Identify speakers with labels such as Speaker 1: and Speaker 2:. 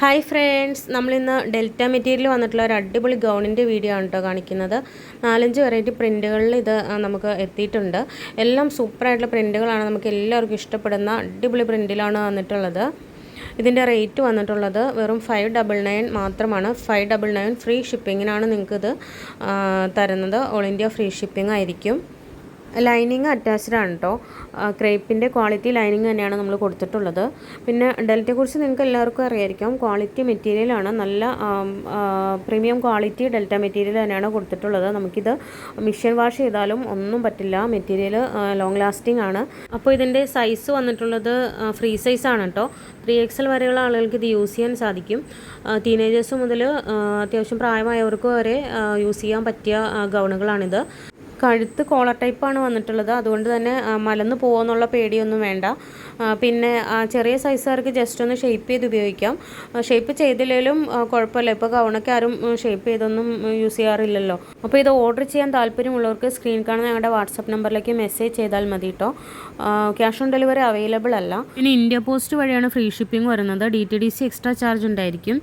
Speaker 1: Hi friends നമ്മളിന്ന് delta material വന്നിട്ടുള്ള ഒരു അടിപൊളി ഗൗണിന്റെ വീഡിയോ ആണ് കേട്ടോ കാണിക്കുന്നത്. നാലഞ്ച് വെറൈറ്റി പ്രിന്റുകളിൽ ഇത് നമുക്ക് എത്തിയിട്ടുണ്ട്. എല്ലാം സൂപ്പറായിട്ടുള്ള പ്രിന്റുകളാണ് നമുക്ക് എല്ലാവർക്കും ഇഷ്ടപ്പെടുന്ന അടിപൊളി പ്രിന്റിലാണ് വന്നിട്ടുള്ളത്. ഇതിന്റെ റേറ്റ് വന്നിട്ടുള്ളത് വെറും ഫൈവ് ഡബിൾ നയൻ മാത്രമാണ്. ഫൈവ് ഡബിൾ നയൻ ഫ്രീ ഷിപ്പിങ്ങിനാണ് നിങ്ങൾക്കിത് തരുന്നത്. ഓൾ ഇന്ത്യ ഫ്രീ ഷിപ്പിംഗ് ആയിരിക്കും. ലൈനിങ് അറ്റാച്ച്ഡ് ആണ് കേട്ടോ ക്രേപ്പിന്റെ ക്വാളിറ്റി ലൈനിങ് തന്നെയാണ് നമ്മൾ കൊടുത്തിട്ടുള്ളത്. പിന്നെ ഡെൽറ്റയെക്കുറിച്ച് നിങ്ങൾക്ക് എല്ലാവർക്കും അറിയായിരിക്കും. ക്വാളിറ്റി മെറ്റീരിയലാണ് നല്ല പ്രീമിയം ക്വാളിറ്റി ഡെൽറ്റ മെറ്റീരിയൽ തന്നെയാണ് കൊടുത്തിട്ടുള്ളത്. നമുക്കിത് മിഷൻ വാഷ് ചെയ്താലും ഒന്നും പറ്റില്ല. മെറ്റീരിയൽ ലോങ് ലാസ്റ്റിംഗ് ആണ്. അപ്പോൾ ഇതിന്റെ സൈസ് വന്നിട്ടുള്ളത് ഫ്രീ സൈസ് ആണ് കേട്ടോ ത്രീ എക്സൽ വരെയുള്ള ആളുകൾക്ക് ഇത് യൂസ് ചെയ്യാൻ സാധിക്കും. ടീനേജേഴ്സ് മുതൽ അത്യാവശ്യം പ്രായമായവർക്ക് വരെ യൂസ് ചെയ്യാൻ പറ്റിയ ഗൗണുകളാണിത്. കഴുത്ത് കോളർ ടൈപ്പാണ് വന്നിട്ടുള്ളത്. അതുകൊണ്ട് തന്നെ മലന്ന് പോകുമെന്നുള്ള പേടിയൊന്നും വേണ്ട. പിന്നെ ചെറിയ സൈസുകാർക്ക് ജസ്റ്റ് ഒന്ന് ഷേപ്പ് ചെയ്ത് ഉപയോഗിക്കാം. ഷേപ്പ് ചെയ്തില്ലെങ്കിലും കുഴപ്പമില്ല. ഇപ്പോൾ ഗൗണൊക്കെ ആരും ഷേപ്പ് ചെയ്തൊന്നും യൂസ് ചെയ്യാറില്ലല്ലോ. അപ്പോൾ ഇത് ഓർഡർ ചെയ്യാൻ താല്പര്യമുള്ളവർക്ക് സ്ക്രീൻ കാണുന്ന ഞങ്ങളുടെ വാട്സപ്പ് നമ്പറിലേക്ക് മെസ്സേജ് ചെയ്താൽ മതി കേട്ടോ ക്യാഷ് ഓൺ ഡെലിവറി അവൈലബിൾ അല്ല. പിന്നെ ഇന്ത്യ പോസ്റ്റ് വഴിയാണ് ഫ്രീ ഷിപ്പിംഗ് വരുന്നത്. D T D C extra charge ഉണ്ടായിരിക്കും.